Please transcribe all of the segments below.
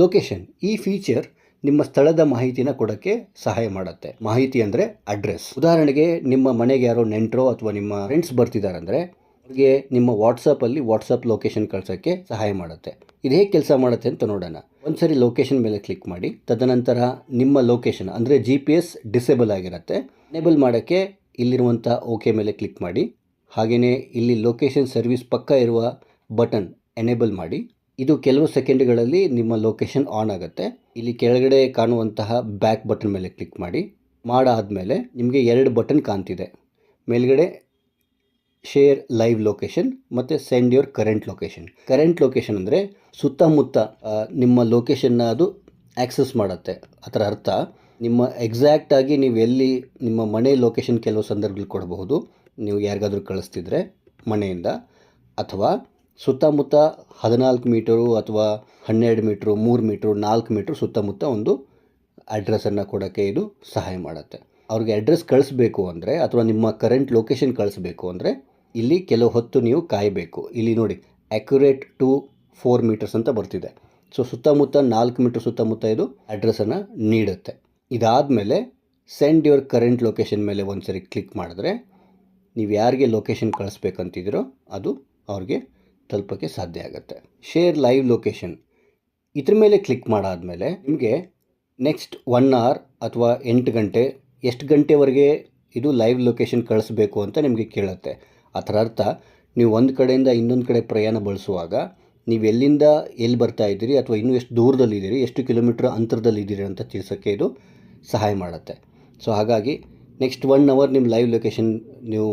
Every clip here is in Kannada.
ಲೊಕೇಶನ್ ಈ ಫೀಚರ್ ನಿಮ್ಮ ಸ್ಥಳದ ಮಾಹಿತಿನ ಕೊಡೋಕ್ಕೆ ಸಹಾಯ ಮಾಡುತ್ತೆ. ಮಾಹಿತಿ ಅಂದರೆ ಅಡ್ರೆಸ್ ಉದಾಹರಣೆಗೆ ನಿಮ್ಮ ಮನೆಗೆ ಯಾರೋ ನೆಂಟರೋ ಅಥವಾ ನಿಮ್ಮ ಫ್ರೆಂಡ್ಸ್ ಬರ್ತಿದ್ದಾರೆ ಅಂದರೆ ಅವ್ರಿಗೆ ನಿಮ್ಮ ವಾಟ್ಸಪ್ಪಲ್ಲಿ ವಾಟ್ಸಪ್ ಲೊಕೇಶನ್ ಕಳ್ಸೋಕ್ಕೆ ಸಹಾಯ ಮಾಡುತ್ತೆ. ಇದು ಹೇಗೆ ಕೆಲಸ ಮಾಡುತ್ತೆ ಅಂತ ನೋಡೋಣ. ಒಂದ್ಸರಿ ಲೊಕೇಶನ್ ಮೇಲೆ ಕ್ಲಿಕ್ ಮಾಡಿ, ತದನಂತರ ನಿಮ್ಮ ಲೊಕೇಶನ್ ಅಂದರೆ ಜಿ ಪಿ ಎಸ್ ಡಿಸೇಬಲ್ ಆಗಿರುತ್ತೆ. ಎನೇಬಲ್ ಮಾಡೋಕ್ಕೆ ಇಲ್ಲಿರುವಂಥ ಓಕೆ ಮೇಲೆ ಕ್ಲಿಕ್ ಮಾಡಿ ಹಾಗೆಯೇ ಇಲ್ಲಿ ಲೊಕೇಶನ್ ಸರ್ವಿಸ್ ಪಕ್ಕ ಇರುವ ಬಟನ್ ಎನೇಬಲ್ ಮಾಡಿ ಇದು ಕೆಲವು ಸೆಕೆಂಡ್ಗಳಲ್ಲಿ ನಿಮ್ಮ ಲೊಕೇಶನ್ ಆನ್ ಆಗುತ್ತೆ. ಇಲ್ಲಿ ಕೆಳಗಡೆ ಕಾಣುವಂತಹ ಬ್ಯಾಕ್ ಬಟನ್ ಮೇಲೆ ಕ್ಲಿಕ್ ಮಾಡಿ. ಮಾಡಾದಮೇಲೆ ನಿಮಗೆ ಎರಡು ಬಟನ್ ಕಾಣ್ತಿದೆ. ಮೇಲ್ಗಡೆ ಶೇರ್ ಲೈವ್ ಲೊಕೇಶನ್ ಮತ್ತು send your current location. Current location ಅಂದರೆ ಸುತ್ತಮುತ್ತ ನಿಮ್ಮ ಲೊಕೇಶನ್ನ ಅದು ಆ್ಯಕ್ಸಸ್ ಮಾಡುತ್ತೆ. ಅದರ ಅರ್ಥ, ನಿಮ್ಮ ಎಕ್ಸಾಕ್ಟಾಗಿ ನೀವು ಎಲ್ಲಿ ನಿಮ್ಮ ಮನೆ ಲೊಕೇಶನ್ ಕೆಲವು ಸಂದರ್ಭದಲ್ಲಿ ಕೊಡಬಹುದು. ನೀವು ಯಾರಿಗಾದರೂ ಕಳಿಸ್ತಿದ್ರೆ ಮನೆಯಿಂದ ಅಥವಾ ಸುತ್ತಮುತ್ತ ಹದಿನಾಲ್ಕು ಮೀಟರು ಅಥವಾ ಹನ್ನೆರಡು ಮೀಟ್ರು, ಮೂರು ಮೀಟ್ರು, ನಾಲ್ಕು ಮೀಟ್ರು ಸುತ್ತಮುತ್ತ ಒಂದು ಅಡ್ರೆಸ್ಸನ್ನು ಕೊಡೋಕ್ಕೆ ಇದು ಸಹಾಯ ಮಾಡುತ್ತೆ. ಅವ್ರಿಗೆ ಅಡ್ರೆಸ್ ಕಳಿಸ್ಬೇಕು ಅಂದರೆ ಅಥವಾ ನಿಮ್ಮ ಕರೆಂಟ್ ಲೊಕೇಶನ್ ಕಳಿಸ್ಬೇಕು ಅಂದರೆ ಇಲ್ಲಿ ಕೆಲವು ಹೊತ್ತು ನೀವು ಕಾಯಬೇಕು. ಇಲ್ಲಿ ನೋಡಿ ಅಕ್ಯುರೇಟ್ ಟು ಫೋರ್ ಮೀಟರ್ಸ್ ಅಂತ ಬರ್ತಿದೆ. ಸೊ ಸುತ್ತಮುತ್ತ ನಾಲ್ಕು ಮೀಟ್ರ್ ಸುತ್ತಮುತ್ತ ಇದು ಅಡ್ರೆಸ್ಸನ್ನು ನೀಡುತ್ತೆ. ಇದಾದಮೇಲೆ ಸೆಂಡ್ ಯುವರ್ ಕರೆಂಟ್ ಲೊಕೇಶನ್ ಮೇಲೆ ಒಂದ್ಸರಿ ಕ್ಲಿಕ್ ಮಾಡಿದ್ರೆ ನೀವು ಯಾರಿಗೆ ಲೊಕೇಶನ್ ಕಳಿಸ್ಬೇಕಂತಿದ್ದೀರೋ ಅದು ಅವ್ರಿಗೆ ತಲುಪೋಕ್ಕೆ ಸಾಧ್ಯ ಆಗುತ್ತೆ. ಶೇರ್ ಲೈವ್ ಲೊಕೇಶನ್ ಇದ್ರ ಮೇಲೆ ಕ್ಲಿಕ್ ಮಾಡಾದಮೇಲೆ ನಿಮಗೆ ನೆಕ್ಸ್ಟ್ ಒನ್ ಅವರ್ ಅಥವಾ ಎಂಟು ಗಂಟೆ, ಎಷ್ಟು ಗಂಟೆವರೆಗೆ ಇದು ಲೈವ್ ಲೊಕೇಶನ್ ಕಳಿಸ್ಬೇಕು ಅಂತ ನಿಮಗೆ ಕೇಳುತ್ತೆ. ಅದರ ಅರ್ಥ. ನೀವು ಒಂದು ಕಡೆಯಿಂದ ಇನ್ನೊಂದು ಕಡೆ ಪ್ರಯಾಣ ಬಳಸುವಾಗ ನೀವು ಎಲ್ಲಿಂದ ಎಲ್ಲಿ ಬರ್ತಾ ಇದ್ದೀರಿ ಅಥವಾ ಇನ್ನೂ ಎಷ್ಟು ದೂರದಲ್ಲಿದ್ದೀರಿ ಎಷ್ಟು ಕಿಲೋಮೀಟ್ರ್ ಅಂತರದಲ್ಲಿದ್ದೀರಿ ಅಂತ ತಿಳಿಸೋಕ್ಕೆ ಇದು ಸಹಾಯ ಮಾಡುತ್ತೆ. ಸೊ ಹಾಗಾಗಿ ನೆಕ್ಸ್ಟ್ ಒನ್ ಅವರ್ ನಿಮ್ಮ ಲೈವ್ ಲೊಕೇಶನ್ ನೀವು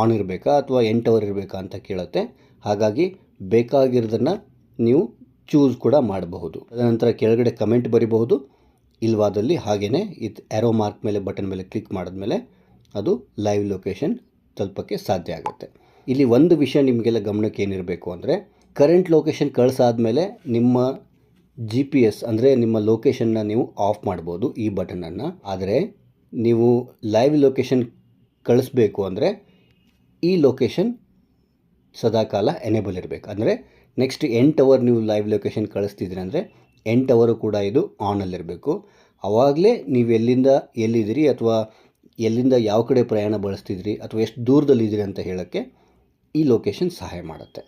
ಆನ್ ಇರಬೇಕಾ ಅಥವಾ ಎಂಟು ಅವರ್ ಇರಬೇಕಾ ಅಂತ ಕೇಳುತ್ತೆ. ಹಾಗಾಗಿ ಬೇಕಾಗಿರೋದನ್ನು ನೀವು ಚೂಸ್ ಕೂಡ ಮಾಡಬಹುದು. ತದನಂತರ ಕೆಳಗಡೆ ಕಮೆಂಟ್ ಬರಿಬಹುದು. ಇಲ್ವಾದಲ್ಲಿ ಹಾಗೆಯೇ ಇದು ಆ್ಯರೋ ಮಾರ್ಕ್ ಮೇಲೆ ಬಟನ್ ಮೇಲೆ ಕ್ಲಿಕ್ ಮಾಡಿದ್ಮೇಲೆ ಅದು ಲೈವ್ ಲೊಕೇಶನ್ ತಲುಪೋಕ್ಕೆ ಸಾಧ್ಯ ಆಗುತ್ತೆ. ಇಲ್ಲಿ ಒಂದು ವಿಷಯ ನಿಮಗೆಲ್ಲ ಗಮನಕ್ಕೆ ಏನಿರಬೇಕು ಅಂದರೆ ಕರೆಂಟ್ ಲೊಕೇಶನ್ ಕಳಿಸಾದ್ಮೇಲೆ ನಿಮ್ಮ ಜಿ ಪಿ ಎಸ್ ಅಂದರೆ ನಿಮ್ಮ ಲೊಕೇಶನ್ನ ನೀವು ಆಫ್ ಮಾಡ್ಬೋದು ಈ ಬಟನನ್ನು ಆದರೆ ನೀವು ಲೈವ್ ಲೊಕೇಶನ್ ಕಳಿಸ್ಬೇಕು ಅಂದರೆ ಈ ಲೊಕೇಶನ್ ಸದಾಕಾಲ ಎನೇಬಲ್ ಇರಬೇಕು. ಅಂದರೆ ನೆಕ್ಸ್ಟ್ ಎಂಟು ಅವರ್ ನೀವು ಲೈವ್ ಲೊಕೇಶನ್ ಕಳಿಸ್ತಿದ್ರಿ ಅಂದರೆ ಎಂಟು ಅವರು ಕೂಡ ಇದು ಆನಲ್ಲಿರಬೇಕು ಆವಾಗಲೇ ನೀವು ಎಲ್ಲಿಂದ ಎಲ್ಲಿದ್ದೀರಿ ಅಥವಾ ಎಲ್ಲಿಂದ ಯಾವ ಕಡೆ ಪ್ರಯಾಣ ಬಳಸ್ತಿದ್ರಿ ಅಥವಾ ಎಷ್ಟು ದೂರದಲ್ಲಿದ್ದೀರಿ ಅಂತ ಹೇಳೋಕ್ಕೆ ಈ ಲೊಕೇಶನ್ ಸಹಾಯ ಮಾಡುತ್ತೆ.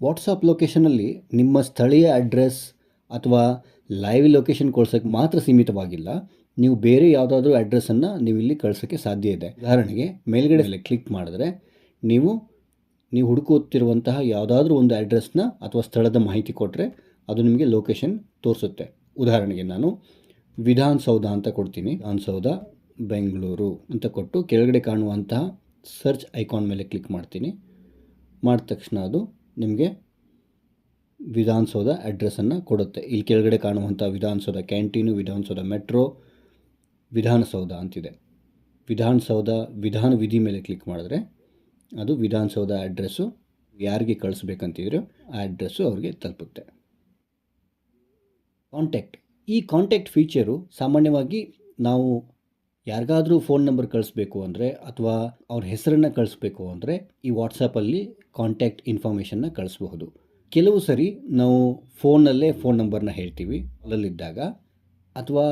ವಾಟ್ಸಪ್ ಲೊಕೇಶನಲ್ಲಿ ನಿಮ್ಮ ಸ್ಥಳೀಯ ಅಡ್ರೆಸ್ ಅಥವಾ ಲೈವ್ ಲೊಕೇಶನ್ ಕಳ್ಸೋಕ್ಕೆ ಮಾತ್ರ ಸೀಮಿತವಾಗಿಲ್ಲ. ನೀವು ಬೇರೆ ಯಾವುದಾದ್ರೂ ಅಡ್ರೆಸ್ಸನ್ನು ನೀವು ಇಲ್ಲಿ ಕಳ್ಸೋಕ್ಕೆ ಸಾಧ್ಯ ಇದೆ. ಉದಾಹರಣೆಗೆ ಮೇಲ್ಗಡೆ ಕ್ಲಿಕ್ ಮಾಡಿದ್ರೆ ನೀವು ನೀವು ಹುಡುಕುತ್ತಿರುವಂತಹ ಯಾವುದಾದ್ರೂ ಒಂದು ಅಡ್ರೆಸ್ನ ಅಥವಾ ಸ್ಥಳದ ಮಾಹಿತಿ ಕೊಟ್ಟರೆ ಅದು ನಿಮಗೆ ಲೊಕೇಶನ್ ತೋರಿಸುತ್ತೆ. ಉದಾಹರಣೆಗೆ ನಾನು ವಿಧಾನಸೌಧ ಅಂತ ಕೊಡ್ತೀನಿ. ವಿಧಾನಸೌಧ, ಬೆಂಗಳೂರು ಅಂತ ಕೊಟ್ಟು ಕೆಳಗಡೆ ಕಾಣುವಂತಹ ಸರ್ಚ್ ಐಕಾನ್ ಮೇಲೆ ಕ್ಲಿಕ್ ಮಾಡ್ತೀನಿ. ಮಾಡಿದ ತಕ್ಷಣ ಅದು ನಿಮಗೆ ವಿಧಾನಸೌಧ ಅಡ್ರೆಸ್ಸನ್ನು ಕೊಡುತ್ತೆ. ಇಲ್ಲಿ ಕೆಳಗಡೆ ಕಾಣುವಂಥ ವಿಧಾನಸೌಧ ಕ್ಯಾಂಟೀನು ವಿಧಾನಸೌಧ ಮೆಟ್ರೋ ವಿಧಾನಸೌಧ ಅಂತಿದೆ. ವಿಧಾನಸೌಧ ವಿಧಾನ ವಿಧಿ ಮೇಲೆ ಕ್ಲಿಕ್ ಮಾಡಿದ್ರೆ ಅದು ವಿಧಾನಸೌಧ ಅಡ್ರೆಸ್ಸು ಯಾರಿಗೆ ಕಳಿಸ್ಬೇಕಂತಿದ್ರೋ ಆ ಅಡ್ರೆಸ್ಸು ಅವ್ರಿಗೆ ತಲುಪುತ್ತೆ. ಕಾಂಟ್ಯಾಕ್ಟ್ ಈ ಕಾಂಟ್ಯಾಕ್ಟ್ ಫೀಚರು ಸಾಮಾನ್ಯವಾಗಿ ನಾವು ಯಾರಿಗಾದರೂ ಫೋನ್ ನಂಬರ್ ಕಳಿಸ್ಬೇಕು ಅಂದರೆ ಅಥವಾ ಅವ್ರ ಹೆಸರನ್ನು ಕಳಿಸ್ಬೇಕು ಅಂದರೆ ಈ ವಾಟ್ಸಪ್ಪಲ್ಲಿ ಕಾಂಟ್ಯಾಕ್ಟ್ ಇನ್ಫಾರ್ಮೇಷನ್ನ ಕಳಿಸ್ಬಹುದು. ಕೆಲವು ಸರಿ ನಾವು ಫೋನಲ್ಲೇ ಫೋನ್ ನಂಬರ್ನ ಹೇಳ್ತೀವಿ, ಅಲ್ಲಲ್ಲಿದ್ದಾಗ. ಅಥವಾ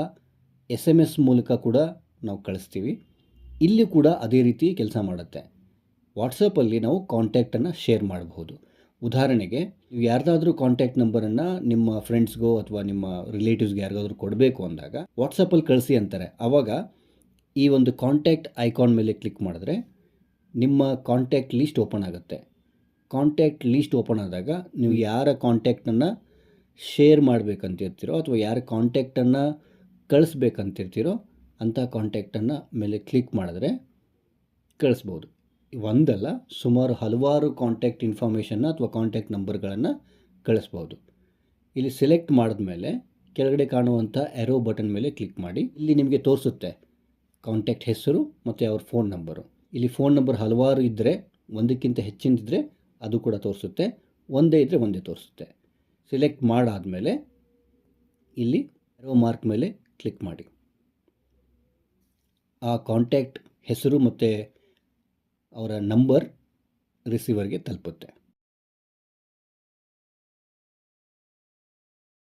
ಎಸ್ ಎಂ ಎಸ್ ಮೂಲಕ ಕೂಡ ನಾವು ಕಳಿಸ್ತೀವಿ. ಇಲ್ಲಿ ಕೂಡ ಅದೇ ರೀತಿ ಕೆಲಸ ಮಾಡುತ್ತೆ. ವಾಟ್ಸಪ್ಪಲ್ಲಿ ನಾವು ಕಾಂಟ್ಯಾಕ್ಟನ್ನು ಶೇರ್ ಮಾಡಬಹುದು ಉದಾಹರಣೆಗೆ, ನೀವು ಯಾರ್ದಾದ್ರೂ ಕಾಂಟ್ಯಾಕ್ಟ್ ನಂಬರನ್ನು ನಿಮ್ಮ ಫ್ರೆಂಡ್ಸ್ಗೋ ಅಥವಾ ನಿಮ್ಮ ರಿಲೇಟಿವ್ಸ್ಗೆ ಯಾರಿಗಾದ್ರೂ ಕೊಡಬೇಕು ಅಂದಾಗ, ವಾಟ್ಸಪ್ಪಲ್ಲಿ ಕಳಿಸಿ ಅಂತಾರೆ. ಆವಾಗ ಈ ಒಂದು ಕಾಂಟ್ಯಾಕ್ಟ್ ಐಕಾನ್ ಮೇಲೆ ಕ್ಲಿಕ್ ಮಾಡಿದ್ರೆ ನಿಮ್ಮ ಕಾಂಟ್ಯಾಕ್ಟ್ ಲೀಸ್ಟ್ ಓಪನ್ ಆಗುತ್ತೆ. ಕಾಂಟ್ಯಾಕ್ಟ್ ಲೀಸ್ಟ್ ಓಪನ್ ಆದಾಗ ನೀವು ಯಾರ ಕಾಂಟ್ಯಾಕ್ಟನ್ನು ಶೇರ್ ಮಾಡಬೇಕಂತಿರ್ತೀರೋ ಅಥವಾ ಯಾರ ಕಾಂಟ್ಯಾಕ್ಟನ್ನು ಕಳಿಸ್ಬೇಕಂತಿರ್ತೀರೋ ಅಂಥ ಕಾಂಟ್ಯಾಕ್ಟನ್ನು ಮೇಲೆ ಕ್ಲಿಕ್ ಮಾಡಿದ್ರೆ ಕಳಿಸ್ಬೋದು. ಒಂದಲ್ಲ, ಸುಮಾರು ಹಲವಾರು ಕಾಂಟ್ಯಾಕ್ಟ್ ಇನ್ಫಾರ್ಮೇಷನ್ನ ಅಥವಾ ಕಾಂಟ್ಯಾಕ್ಟ್ ನಂಬರ್ಗಳನ್ನು ಕಳಿಸ್ಬೋದು. ಇಲ್ಲಿ ಸೆಲೆಕ್ಟ್ ಮಾಡಿದ ಮೇಲೆ ಕೆಳಗಡೆ ಕಾಣುವಂಥ ಎರೋ ಬಟನ್ ಮೇಲೆ ಕ್ಲಿಕ್ ಮಾಡಿ, ಇಲ್ಲಿ ನಿಮಗೆ ತೋರಿಸುತ್ತೆ ಕಾಂಟ್ಯಾಕ್ಟ್ ಹೆಸರು ಮತ್ತು ಅವ್ರ ಫೋನ್ ನಂಬರು ಇಲ್ಲಿ ಫೋನ್ ನಂಬರ್ ಹಲವಾರು ಇದ್ದರೆ ಒಂದಕ್ಕಿಂತ ಹೆಚ್ಚಿನದಿದ್ದರೆ ಅದು ಕೂಡ ತೋರಿಸುತ್ತೆ, ಒಂದೇ ಇದ್ದರೆ ಒಂದೇ ತೋರಿಸುತ್ತೆ. ಸೆಲೆಕ್ಟ್ ಮಾಡಾದಮೇಲೆ ಇಲ್ಲಿ ಎರೋ ಮಾರ್ಕ್ ಮೇಲೆ ಕ್ಲಿಕ್ ಮಾಡಿ. ಆ ಕಾಂಟ್ಯಾಕ್ಟ್ ಹೆಸರು ಮತ್ತು ಅವರ ನಂಬರ್ ರಿಸೀವರ್ಗೆ ತಲುಪುತ್ತೆ.